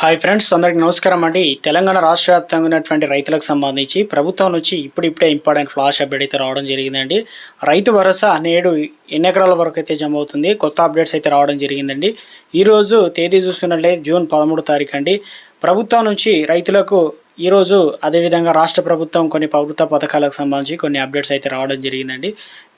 Hi friends అందరికి నమస్కారం అండి. తెలంగాణ రాష్ట్ర వ్యాప్తంగా ఉన్నటువంటి రైతులకు సంబంధించి ప్రభుత్వం నుంచి ఇప్పుడిప్పుడే ఇంపార్టెంట్ ఫ్లాష్ అప్డేట్ అయితే రావడం జరిగిందండి. రైతు భరోసా నేడు ఎన్ని ఎకరాల వరకు అయితే జమ అవుతుంది? కొత్త అప్డేట్స్ అయితే రావడం జరిగిందండి. ఈరోజు తేదీ చూసుకున్నట్లయితే జూన్ పదమూడు తారీఖు అండి. ప్రభుత్వం నుంచి రైతులకు ఈరోజు అదేవిధంగా రాష్ట్ర ప్రభుత్వం కొన్ని ప్రభుత్వ పథకాలకు సంబంధించి కొన్ని అప్డేట్స్ అయితే రావడం జరిగిందండి.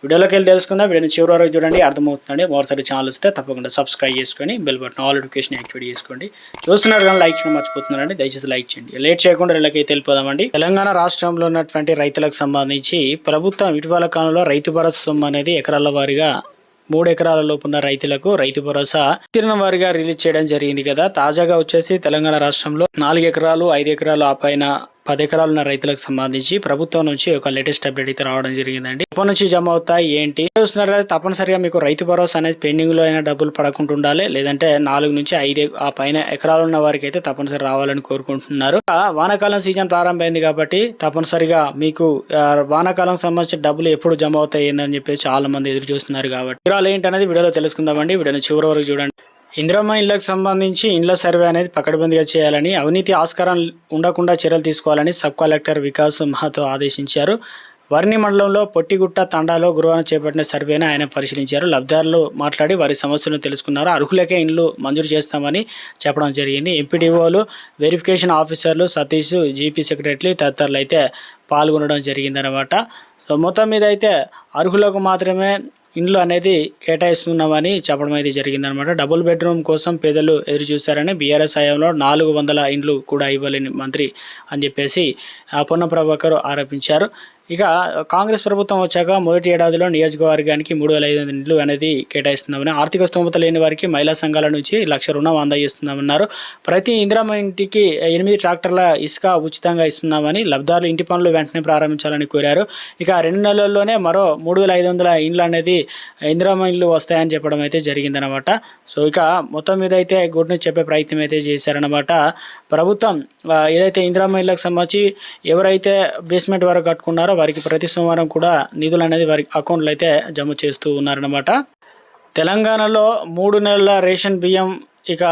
వీడియోలోకి వెళ్ళి తెలుసుకుందాం. వీడియోని చివరి వరకు చూడండి. అర్థమవుతుందండి. మరోసారి ఛానల్ వస్తే తప్పకుండా సబ్స్క్రైబ్ చేసుకొని bell button all notification activate చేసుకోండి. చూస్తున్నారు కానీ లైక్ చేయడం మర్చిపోతున్నారండి దయచేసి లైక్ చేయండి. లేట్ చేయకుండా వీళ్ళకి తెలిపోదామండి తెలంగాణ రాష్ట్రంలో ఉన్నటువంటి రైతులకు సంబంధించి ప్రభుత్వం ఇటీవల కాలంలో రైతు భరోసా సొమ్ము అనేది ఎకరాల వారీగా మూడు ఎకరాల లోపున్న రైతులకు రైతు భరోసా విస్తీర్ణం వారిగా రిలీజ్ చేయడం జరిగింది కదా. తాజాగా వచ్చేసి తెలంగాణ రాష్ట్రంలో నాలుగు ఎకరాలు ఐదు ఎకరాలు ఆ పైన పది ఎకరాలు ఉన్న రైతులకు సంబంధించి ప్రభుత్వం నుంచి ఒక లేటెస్ట్ అప్డేట్ అయితే రావడం జరిగిందండి. ఎప్పటి నుంచి జమ అవుతాయి ఏంటి? చూస్తున్నట్లయితే తప్పనిసరిగా మీకు రైతు భరోసా అనేది పెండింగ్లో అయినా డబ్బులు పడకుండా ఉండాలి లేదంటే నాలుగు నుంచి ఐదు ఆ పైన ఎకరాలు ఉన్న వారికి అయితే తప్పనిసరి రావాలని కోరుకుంటున్నారు. ఆ వానాకాలం సీజన్ ప్రారంభమైంది కాబట్టి తప్పనిసరిగా మీకు వానాకాలం సంబంధించిన డబ్బులు ఎప్పుడు జమ అవుతాయి ఏందని చెప్పేసి చాలా మంది ఎదురు చూస్తున్నారు కాబట్టి. వివరాలు ఏంటనేది వీడియోలో తెలుసుకుందామండి. వీడియోని చివరి వరకు చూడండి. ఇందిరమ్మ ఇళ్ళకు సంబంధించి ఇండ్ల సర్వే అనేది పకడ్బందీగా చేయాలని అవినీతి ఆస్కారం ఉండకుండా చర్యలు తీసుకోవాలని సబ్ కలెక్టర్ వికాస్ మహాతో ఆదేశించారు. వర్ణి మండలంలో పొట్టిగుట్ట తండాలో గురువారం చేపట్టిన సర్వేను ఆయన పరిశీలించారు. లబ్ధిదారులు మాట్లాడి వారి సమస్యలను తెలుసుకున్నారు. అర్హులకే ఇండ్లు మంజూరు చేస్తామని చెప్పడం జరిగింది. ఎంపీడీఓలు వెరిఫికేషన్ ఆఫీసర్లు సతీష్ జీపీ సెక్రటరీ తదితరులు అయితే పాల్గొనడం జరిగిందనమాట సో మొత్తం మీద అయితే అర్హులకు మాత్రమే ఇండ్లు అనేది కేటాయిస్తున్నామని చెప్పడం అయితే జరిగిందనమాట. డబుల్ బెడ్రూమ్ కోసం పేదలు ఎదురు చూశారని బీఆర్ఎస్ హయాంలో నాలుగు వందల ఇండ్లు కూడా ఇవ్వలేని మంత్రి అని చెప్పేసి పొన్న ప్రభాకర్ ఆరోపించారు. ఇక కాంగ్రెస్ ప్రభుత్వం వచ్చాక మొదటి ఏడాదిలో నియోజకవర్గానికి మూడు వేల ఐదు వందల ఇండ్లు అనేది కేటాయిస్తున్నామని ఆర్థిక స్తోమత లేని వారికి మహిళా సంఘాల నుంచి లక్ష రుణం అందజేస్తున్నామన్నారు. ప్రతి ఇందిరామ ఇంటికి ఎనిమిది ట్రాక్టర్ల ఇసుక ఉచితంగా ఇస్తున్నామని లబ్ధారులు ఇంటి పనులు వెంటనే ప్రారంభించాలని కోరారు. ఇక రెండు నెలల్లోనే మరో మూడు వేల ఐదు వందల ఇండ్లు అనేది ఇందిరామ ఇండ్లు వస్తాయని చెప్పడం అయితే జరిగిందనమాట. సో ఇక మొత్తం మీద అయితే గుడ్ న్యూస్ చెప్పే ప్రయత్నం అయితే చేశారనమాట. ప్రభుత్వం ఏదైతే ఇందిరామ ఇళ్ళకి సంబంధించి ఎవరైతే బేస్మెంట్ వరకు కట్టుకున్నారో వారికి ప్రతి సోమవారం కూడా నిధులు అనేది వారి అకౌంట్లో అయితే జమ చేస్తూ ఉన్నారనమాట తెలంగాణలో మూడు నెలల రేషన్ బియ్యం ఇక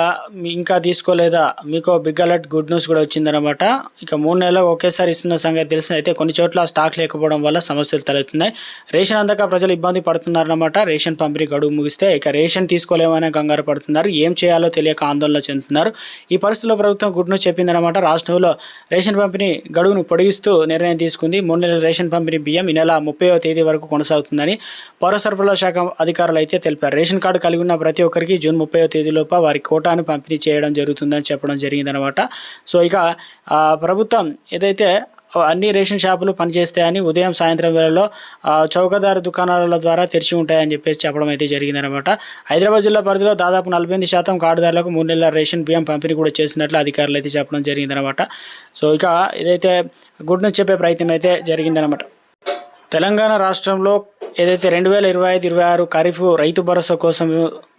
ఇంకా తీసుకోలేదా? మీకు బిగ్ అలర్ట్ గుడ్ న్యూస్ కూడా వచ్చిందనమాట ఇక మూడు నెలలు ఒకేసారి ఇస్తున్న సంగతి తెలిసిన అయితే కొన్ని చోట్ల స్టాక్ లేకపోవడం వల్ల సమస్యలు తలెత్తున్నాయి. రేషన్ అందక ప్రజలు ఇబ్బంది పడుతున్నారన్నమాట. రేషన్ పంపిణీ గడువు ముగిస్తే ఇక రేషన్ తీసుకోలేమని కంగారు పడుతున్నారు. ఏం చేయాలో తెలియక ఆందోళన చెందుతున్నారు. ఈ పరిస్థితిలో ప్రభుత్వం గుడ్ న్యూస్ చెప్పిందనమాట రాష్ట్రంలో రేషన్ పంపిణీ గడువును పొడిగిస్తూ నిర్ణయం తీసుకుంది. మూడు నెలల రేషన్ పంపిణీ బియ్యం ఈ నెల ముప్పైవ తేదీ వరకు కొనసాగుతుందని పౌర సరఫరాల శాఖ అధికారులు అయితే తెలిపారు. రేషన్ కార్డు కలిగి ఉన్న ప్రతి ఒక్కరికి జూన్ ముప్పైవ తేదీలోపు వారి కోటాను పంపిణీ చేయడం జరుగుతుందని చెప్పడం జరిగిందనమాట సో ఇక ప్రభుత్వం ఏదైతే అన్ని రేషన్ షాపులు పనిచేస్తాయని ఉదయం సాయంత్రం వేళలో చౌకదారు దుకాణాల ద్వారా తెరిచి ఉంటాయని చెప్పేసి చెప్పడం అయితే జరిగిందనమాట హైదరాబాద్ జిల్లా పరిధిలో దాదాపు నలభై ఎనిమిది శాతం కార్డుదారులకు మూడు నెలల రేషన్ బియ్యం పంపిణీ కూడా చేసినట్లు అధికారులు అయితే చెప్పడం జరిగిందనమాట సో ఇక ఇదైతే గుడ్ న్యూస్ చెప్పే ప్రయత్నం అయితే జరిగిందనమాట తెలంగాణ రాష్ట్రంలో ఏదైతే రెండు వేల ఇరవై ఐదు ఇరవై ఆరు ఖరీఫ్ రైతు భరోసా కోసం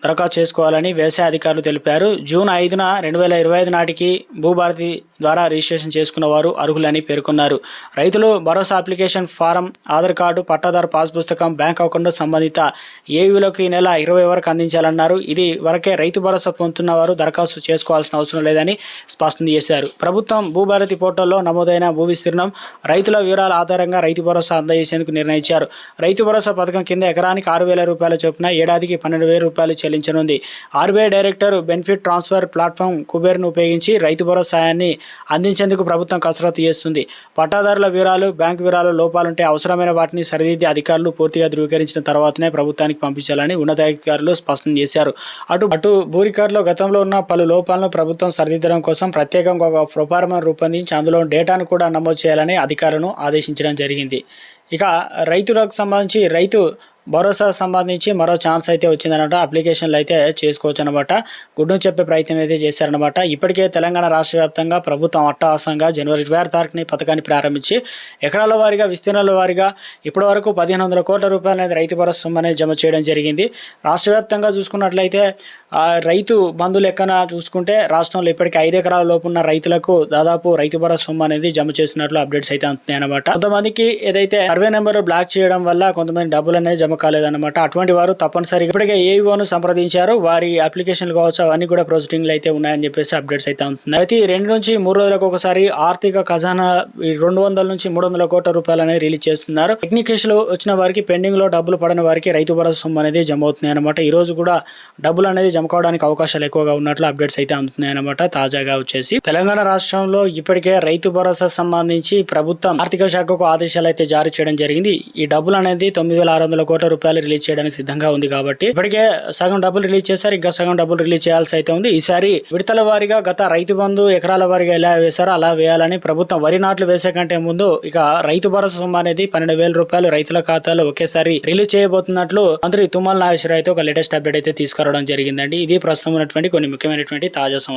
దరఖాస్తు చేసుకోవాలని వ్యవసాయ అధికారులు తెలిపారు. జూన్ ఐదున రెండు వేల ఇరవై ఐదు నాటికి భూభారతి ద్వారా రిజిస్ట్రేషన్ చేసుకున్న వారు అర్హులని పేర్కొన్నారు. రైతులు భరోసా అప్లికేషన్ ఫారం ఆధార్ కార్డు పట్టాదారు పాస్ పుస్తకం బ్యాంక్ అకౌంట్ సంబంధిత ఏవీలోకి ఈ నెల ఇరవై వరకు అందించాలన్నారు. ఇది వరకే రైతు భరోసా పొందుతున్న వారు దరఖాస్తు చేసుకోవాల్సిన అవసరం లేదని స్పష్టం చేశారు. ప్రభుత్వం భూభారతి పోర్టల్లో నమోదైన భూ విస్తీర్ణం రైతుల వివరాల ఆధారంగా రైతు భరోసా అందజేసేందుకు నిర్ణయించారు. రైతు భరోసా పథకం కింద ఎకరానికి ఆరు వేల రూపాయల చొప్పున ఏడాదికి పన్నెండు వేల రూపాయలు చెల్లించనుంది. RBI director benefit transfer platform కుబేర్ను ఉపయోగించి రైతు భరోసాయాన్ని అందించేందుకు ప్రభుత్వం కసరత్తు చేస్తుంది. పట్టాదారుల వివరాలు బ్యాంకు వివరాలు లోపాలుంటే అవసరమైన వాటిని సరిదిద్ది అధికారులు పూర్తిగా ధృవీకరించిన తర్వాతనే ప్రభుత్వానికి పంపించాలని ఉన్నతాధికారులు స్పష్టం చేశారు. అటు అటు భూరికారులో గతంలో ఉన్న పలు లోపాలను ప్రభుత్వం సరిదిద్దడం కోసం ప్రత్యేకంగా ఒక ప్రొఫార్మా రూపొందించి అందులో డేటాను కూడా నమోదు చేయాలని అధికారులను ఆదేశించడం జరిగింది. ఇక రైతులకు సంబంధించి రైతు భరోసా సంబంధించి మరో ఛాన్స్ అయితే వచ్చిందనమాట అప్లికేషన్లు అయితే చేసుకోవచ్చు అనమాట గుడ్డు చెప్పే ప్రయత్నం అయితే చేశారనమాట ఇప్పటికే తెలంగాణ రాష్ట్ర వ్యాప్తంగా ప్రభుత్వం అట్టహాసంగా జనవరి ఇరవై ఆరు పథకాన్ని ప్రారంభించి ఎకరాల వారీగా విస్తీర్ణాల వారీగా ఇప్పటి వరకు పదిహేను వందల కోట్ల రూపాయలు అనేది రైతు భరోసా అనేది జమ చేయడం జరిగింది. రాష్ట్ర వ్యాప్తంగా చూసుకున్నట్లయితే రైతు బంధు లెక్కన చూసుకుంటే రాష్ట్రంలో ఇప్పటికీ ఐదు ఎకరాల లోపు ఉన్న రైతులకు దాదాపు రైతు భరోసా సొమ్ము అనేది జమ చేసినట్లు అప్డేట్స్ అయితే అందుతున్నాయి అనమాట కొంతమందికి ఏదైతే సర్వే నెంబర్ బ్లాక్ చేయడం వల్ల కొంతమంది డబ్బులు అనేది జమ కాలేదన్నమాట. అటువంటి వారు తప్పనిసరిగా ఇప్పటికే ఏఈఓను సంప్రదించారు. వారి అప్లికేషన్లు కావచ్చు అవన్నీ కూడా ప్రొసీడింగ్లు అయితే ఉన్నాయని చెప్పేసి అప్డేట్స్ అయితే అవుతున్నాయి అయితే రెండు నుంచి మూడు రోజులకు ఒకసారి ఆర్థిక ఖజానా ఈ రెండు వందల నుంచి మూడు వందల కోట్ల రూపాయలు అనేది రిలీజ్ చేస్తున్నారు. టెక్నికేషన్ వచ్చిన వారికి పెండింగ్లో డబ్బులు పడిన వారికి రైతు భరోసా సొమ్ము అనేది జమ అవుతున్నాయి అనమాట ఈ రోజు కూడా డబ్బులు అనేది జమ కావడానికి అవకాశాలు ఎక్కువగా ఉన్నట్లు అప్డేట్స్ అయితే అందుతున్నాయి అనమాట తాజాగా వచ్చేసి తెలంగాణ రాష్ట్రంలో ఇప్పటికే రైతు భరోసా సంబంధించి ప్రభుత్వం ఆర్థిక శాఖకు ఆదేశాలు అయితే జారీ చేయడం జరిగింది. ఈ డబ్బులు అనేది తొమ్మిది వేల ఆరు వందల కోట్ల రూపాయలు రిలీజ్ చేయడానికి సిద్ధంగా ఉంది కాబట్టి ఇప్పటికే సగం డబ్బులు రిలీజ్ చేశారు ఇంకా సగం డబ్బులు రిలీజ్ చేయాల్సి అయితే ఉంది. ఈసారి విడతల వారీగా గత రైతు బంధు ఎకరాల వారీగా ఎలా వేశారో అలా వేయాలని ప్రభుత్వం వరి నాట్లు వేసే కంటే ముందు ఇక రైతు భరోసా సొమ్ము అనేది పన్నెండు వేల రూపాయలు రైతుల ఖాతాలో ఒకేసారి రిలీజ్ చేయబోతున్నట్లు మంత్రి తుమ్మల నాగేశ్వర అయితే ఒక లేటెస్ట్ అప్డేట్ అయితే తీసుకురావడం జరిగిందండి. ఇది ప్రస్తుతం ఉన్నటువంటి కొన్ని ముఖ్యమైనటువంటి తాజా